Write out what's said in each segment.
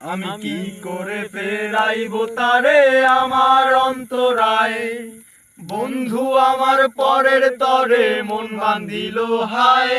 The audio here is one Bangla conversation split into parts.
আমি কি করে ফেরাইব তারে আমার অন্তরায়? বন্ধু আমার পরের তরে মন বান্ধিল হায়।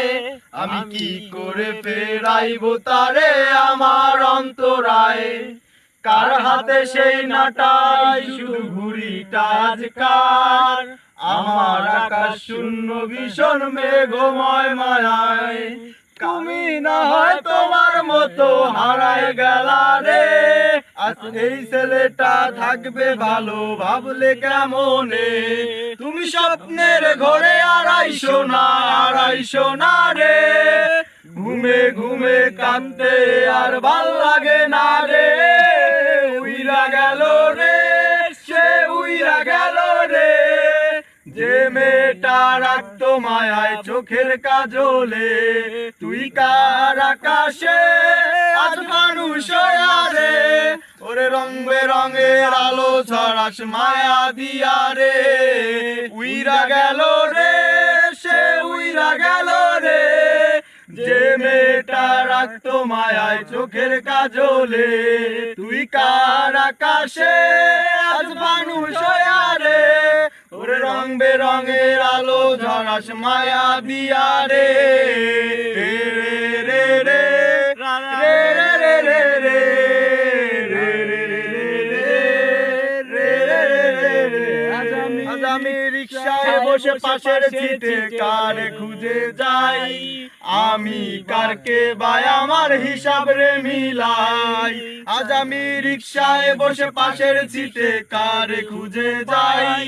আমি কি করে ফেরাইব তারে আমার অন্তরায়? কার হাতে সেই নাটাই? শুধু ঘুড়িটা আজকার। আমার আকাশ শূন্য ভীষণ মেঘময় মায়ায়। তুমি না হয় তোমার মতো হারায় গেলা রে। এই ছেলেটা থাকবে ভালো, ভাবলে কেমনে? তুমি স্বপ্নের ঘরে আড়াইশো না আড়াইশো না রে। ঘুমে ঘুমে কানতে আর ভালো লাগে না যে মেয়েটা রাখতো মায়ায় চোখের কাজলে, তুই কার আকাশে? আজ মানুষ রে ওরে রং বেরঙের আলো ছড়াস মায়া দিয়া রে। উইরা গেল রে, সে উইরা গেল রে। যে মেয়েটা রাখতো মায়ায় চোখের কাজলে, তুই কার আকাশে? আজ মানুষ রং বেরঙের আলো ঝরাস মায়া দিয়া রে রে রে রে রে রে রে রে রে আমি রিক্সায় বসে পাশের সিটে কার খুঁজে যাই আমি কারকে বাই আমার হিসাব রে মিলাই আজ আমি রিক্সায় বসে পাশের সিটে কার খুঁজে যাই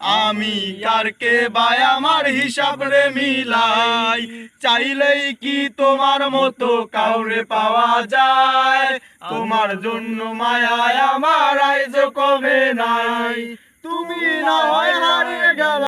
আমি কারকে বাই আমার হিসাব রে মিলাই? চাইলেই কি তোমার মতো কাউরে পাওয়া যায়? তোমার জন্য মায়ায় আমার আইজ কমে নাই।